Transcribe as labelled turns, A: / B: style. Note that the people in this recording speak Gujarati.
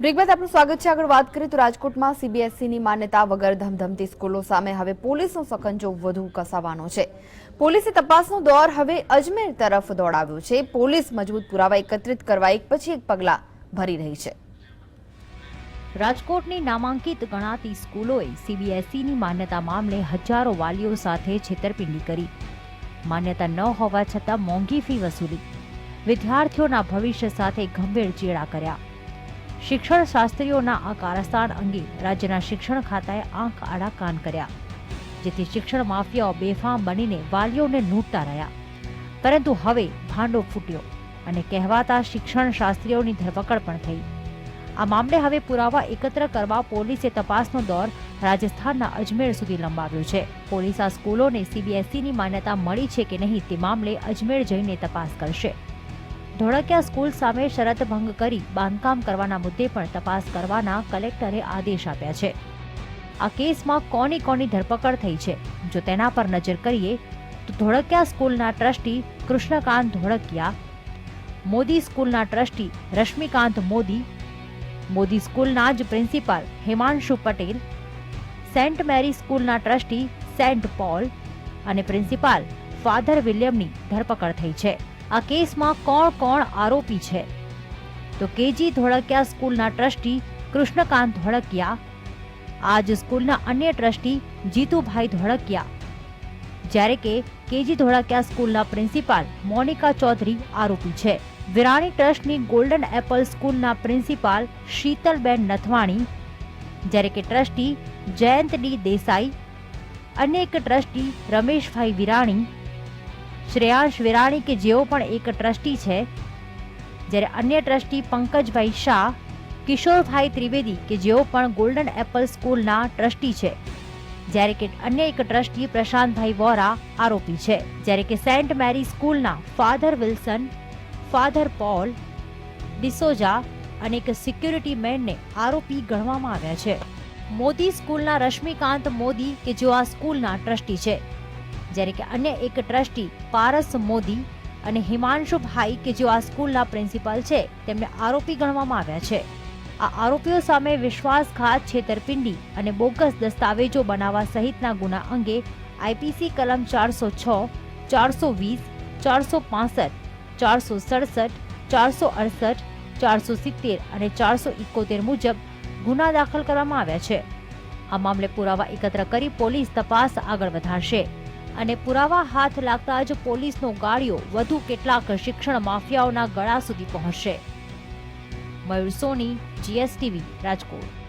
A: બ્રેક આપનું સ્વાગત છે. આગળ વાત કરીએ તો રાજકોટમાં સીબીએસઈની માન્યતા વગર ધમધમતી સ્કૂલો સામે હવે પોલીસનો સકંજો વધુ કસાવાનો છે. પોલીસે તપાસનો દોર હવે અજમેર તરફ દોડાવ્યો છે. પોલીસ મજબૂત પુરાવા એકત્રિત કરવા એક પછી એક પગલાં ભરી રહી છે.
B: રાજકોટની નામાંકિત ગણાતી સ્કૂલોએ સીબીએસઈની માન્યતા મામલે હજારો વાલીઓ સાથે છેતરપિંડી કરી. માન્યતા ન હોવા છતાં મોંઘી ફી વસૂલી. વિદ્યાર્થીઓના ભવિષ્ય સાથે ગંભીર ચેડા કર્યા. શિક્ષણ શાસ્ત્રીઓના આ કારસ્તાન અંગે રાજ્યના શિક્ષણ ખાતાએ આંખ આડા કાન કર્યા, જેથી શિક્ષણ માફિયાઓ બેફામ બનીને વાલીઓને લૂંટતા રહ્યા. પરંતુ હવે ભાંડો ફૂટ્યો અને કહેવાતા શિક્ષણ શાસ્ત્રીઓની ધરપકડ પણ થઈ. આ મામલે હવે પુરાવા એકત્ર કરવા પોલીસે તપાસનો દોર રાજસ્થાનના અજમેર સુધી લંબાવ્યો છે. પોલીસ આ સ્કૂલોને સીબીએસઈની માન્યતા મળી છે કે નહીં તે મામલે અજમેર જઈને તપાસ કરશે. ધોળકિયા સ્કૂલ સામે શરત ભંગ કરી બાંધકામ કરવાના મુદ્દે પણ તપાસ કરવાના કલેક્ટરે આદેશ આપ્યા છે. આ કેસમાં કોની કોની ધરપકડ થઈ છે? જો તેના પર નજર કરીએ, તો ધોળકિયા સ્કૂલના ટ્રસ્ટી કૃષ્ણકાંત ધોળકિયા, મોદી સ્કૂલના ટ્રસ્ટી રશ્મિકાંત મોદી મોદી સ્કૂલના જ principal Himanshu Patel, Saint Mary સ્કૂલના ટ્રસ્ટી સેન્ટ પોલ અને પ્રિન્સિપાલ ફાધર વિલિયમની ધરપકડ થઈ છે. આ કેસમાં કોણ કોણ આરોપી છે? તો કેજી ધોળકિયા સ્કૂલના ટ્રસ્ટી કૃષ્ણકાંત ધોળકિયા, આજ સ્કૂલના અન્ય ટ્રસ્ટી જીતુભાઈ ધોળકિયા. જ્યારે કે કેજી ધોળકિયા સ્કૂલના પ્રિન્સિપાલ મોનિકા ચૌધરી આરોપી છે. વિરાણી ટ્રસ્ટની ગોલ્ડન એપલ સ્કૂલના પ્રિન્સિપાલ શીતલબેન નથવાણી, જ્યારે કે ટ્રસ્ટી જયંત ડી દેસાઈ અને એક ટ્રસ્ટી રમેશભાઈ વિરાણી શ્રેયાંશ વિરાણી કે જેઓ પણ એક ટ્રસ્ટી છે, જ્યારે અન્ય ટ્રસ્ટી પંકજભાઈ શાહ, કિશોરભાઈ ત્રિવેદી કે જેઓ પણ ગોલ્ડન એપલ સ્કૂલના ટ્રસ્ટી છે, જ્યારે કે અન્ય એક ટ્રસ્ટી પ્રશાંતભાઈ વોરા આરોપી છે, જ્યારે કે સેન્ટ મેરી સ્કૂલના father Wilson, father Paul, D'Souza અને એક સિક્યુરિટી મેનને આરોપી ગણવામાં આવ્યા છે. મોદી સ્કૂલના રશ્મિકાંત મોદી કે જેઓ આ સ્કૂલના ટ્રસ્ટી છે જ્યારે કે અન્ય એક ટ્રસ્ટી પારસ મોદી અને હિમાંશુભાઈ કે જેઓ આ સ્કૂલના પ્રિન્સિપાલ છે, તેમને આરોપી ગણવામાં આવ્યા છે. આ આરોપીઓ સામે વિશ્વાસઘાત, છેતરપિંડી અને બોગસ દસ્તાવેજો બનાવવા સહિતના ગુના અંગે આઈપીસી કલમ ચારસો છ, ચારસો વીસ, ચારસો પાસઠ, ચારસો સડસઠ, ચારસો અડસઠ, ચારસો સિત્તેર અને ચારસો ઇકોતેર મુજબ ગુના દાખલ કરવામાં આવ્યા છે. આ મામલે પુરાવા એકત્ર કરી પોલીસ તપાસ આગળ વધારશે. અને પુરાવા હાથ લાગતા જ પોલીસનો ગાડીઓ વધુ કેટલાક શિક્ષણ માફિયાઓના ગળા સુધી પહોંચશે. મયુર સોની જીએસટીવી રાજકોટ.